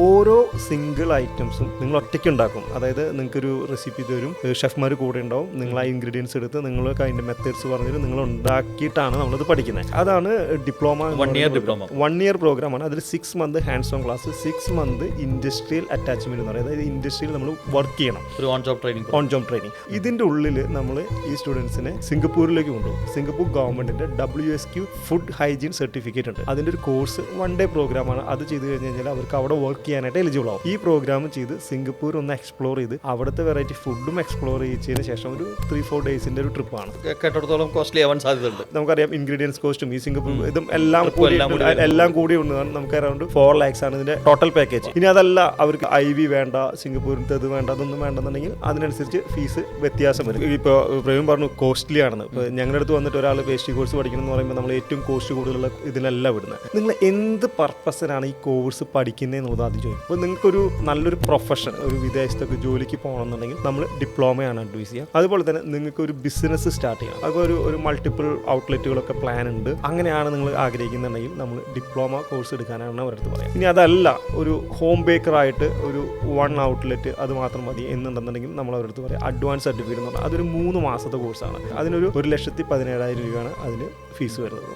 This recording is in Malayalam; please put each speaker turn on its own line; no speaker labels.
ഓരോ സിംഗിൾ ഐറ്റംസും നിങ്ങൾ ഒറ്റയ്ക്ക് ഉണ്ടാക്കും അതായത് നിങ്ങൾക്കൊരു റെസിപ്പി തരും. ഷെഫ്മാർ കൂടെ ഉണ്ടാവും. നിങ്ങൾ ആ ഇൻഗ്രീഡിയൻസ് എടുത്ത് നിങ്ങൾക്ക് അതിന്റെ മെത്തേഡ്സ് പറഞ്ഞിട്ട് നിങ്ങൾ ഉണ്ടാക്കിയിട്ടാണ് നമ്മളത് പഠിക്കുന്നത്. അതാണ് diploma
One year diploma
one year programme ആണ്. അതിൽ six month hands on class six month industrial attachment എന്ന് പറയുന്നത് അതായത് ഇൻഡസ്ട്രിയിൽ നമ്മൾ വർക്ക് ചെയ്യണം.
ഒരു on job training
on job training ഇതിന്റെ ഉള്ളിൽ നമ്മൾ ഈ സ്റ്റുഡൻസിനെ സിംഗപ്പൂരിലേക്ക് കൊണ്ടുപോകും. സിംഗപ്പൂർ ഗവൺമെന്റിന്റെ W S Q food hygiene certificate ഉണ്ട്. അതിന്റെ ഒരു കോഴ്സ് വൺ ഡേ പ്രോഗ്രാം ആണ്. അത് ചെയ്ത് കഴിഞ്ഞ് കഴിഞ്ഞാൽ അവർക്ക് അവിടെ വർക്ക് ചെയ്യാനായിട്ട് എലിജിബിൾ ആവും. ഈ പ്രോഗ്രാം ചെയ്ത് സിംഗപ്പൂർ ഒന്ന് എക്സ്പ്ലോർ ചെയ്ത് അവിടുത്തെ വെറൈറ്റി ഫുഡും എക്സ്പ്ലോർ ചെയ്തതിന് ശേഷം ഒരു ത്രീ ഫോർ ഡേയ്സിന്റെ ഒരു ട്രിപ്പാണ്
കേട്ടിടത്തോളം കോസ്റ്റ്ലി ആവാൻ സാധ്യതയുണ്ട്.
നമുക്കറിയാം ഇൻഗ്രീഡിയൻസ് കോസ്റ്റും ഈ സിംഗപ്പൂർ ഇതും എല്ലാം കൂടി
എല്ലാം കൂടി
എല്ലാം നമുക്ക് അറൗണ്ട് ഫോർ ലാക്സ് ആണ് ഇതിന്റെ ടോട്ടൽ പാക്കേജ് ഇനി അതല്ല അവർക്ക് ഐ വി വേണ്ട സിംഗപ്പൂരിന്റെ ഇത് വേണ്ട അതൊന്നും വേണ്ടെന്നുണ്ടെങ്കിൽ അതിനനുസരിച്ച് ഫീസ് വ്യത്യാസം വരും. ഇപ്പോൾ പ്രവീൺ പറഞ്ഞു കോസ്റ്റ്ലി ആണെന്ന്. ഇപ്പോൾ ഞങ്ങളുടെ അടുത്ത് വന്നിട്ട് ഒരാൾ പേസ്റ്റി കോഴ്സ് പഠിക്കണം എന്ന് പറയുമ്പോൾ നമ്മൾ ഏറ്റവും കോസ്റ്റ് കൂടുതലുള്ള ഇതിലല്ല വിടുന്നത് നിങ്ങൾ എന്ത് പർപ്പസിനാണ് ഈ കോഴ്സ് പഠിക്കുന്നത് എന്നുള്ളത് ആദ്യം ചോദിക്കും. അപ്പോൾ നിങ്ങൾക്കൊരു നല്ലൊരു പ്രൊഫഷൻ ഒരു വിദേശത്തൊക്കെ ജോലിക്ക് പോകണമെന്നുണ്ടെങ്കിൽ നമ്മൾ ഡിപ്ലോമയാണ് അഡ്വൈസ് ചെയ്യുക. അതുപോലെ തന്നെ നിങ്ങൾക്ക് ഒരു ബിസിനസ് സ്റ്റാർട്ട് ചെയ്യണം. അപ്പോൾ ഒരു ഒരു മൾട്ടിപ്പിൾ ഔട്ട്ലെറ്റുകളൊക്കെ പ്ലാൻ ഉണ്ട്. അങ്ങനെയാണ് നിങ്ങൾ ആഗ്രഹിക്കുന്നുണ്ടെങ്കിൽ നമ്മൾ ഡിപ്ലോമ കോഴ്സ് എടുക്കാനാണ് അവരടുത്ത് പറയാം ഇനി അതല്ല ഒരു ഹോം ബേക്കറായിട്ട് ഒരു വൺ ഔട്ട്ലെറ്റ് അത് മാത്രം മതി എന്നുണ്ടെന്നുണ്ടെങ്കിൽ നമ്മൾ അവരടുത്ത് പറയാം അഡ്വാൻസ് സർട്ടിഫിക്കറ്റ് എന്ന് പറഞ്ഞാൽ അതൊരു മൂന്ന് മാസത്തെ കോഴ്സാണ് അതിനൊരു ഒരു ലക്ഷത്തി പതിനേഴായിരം രൂപയാണ് അതിന് ഫീസ് വരുന്നത്.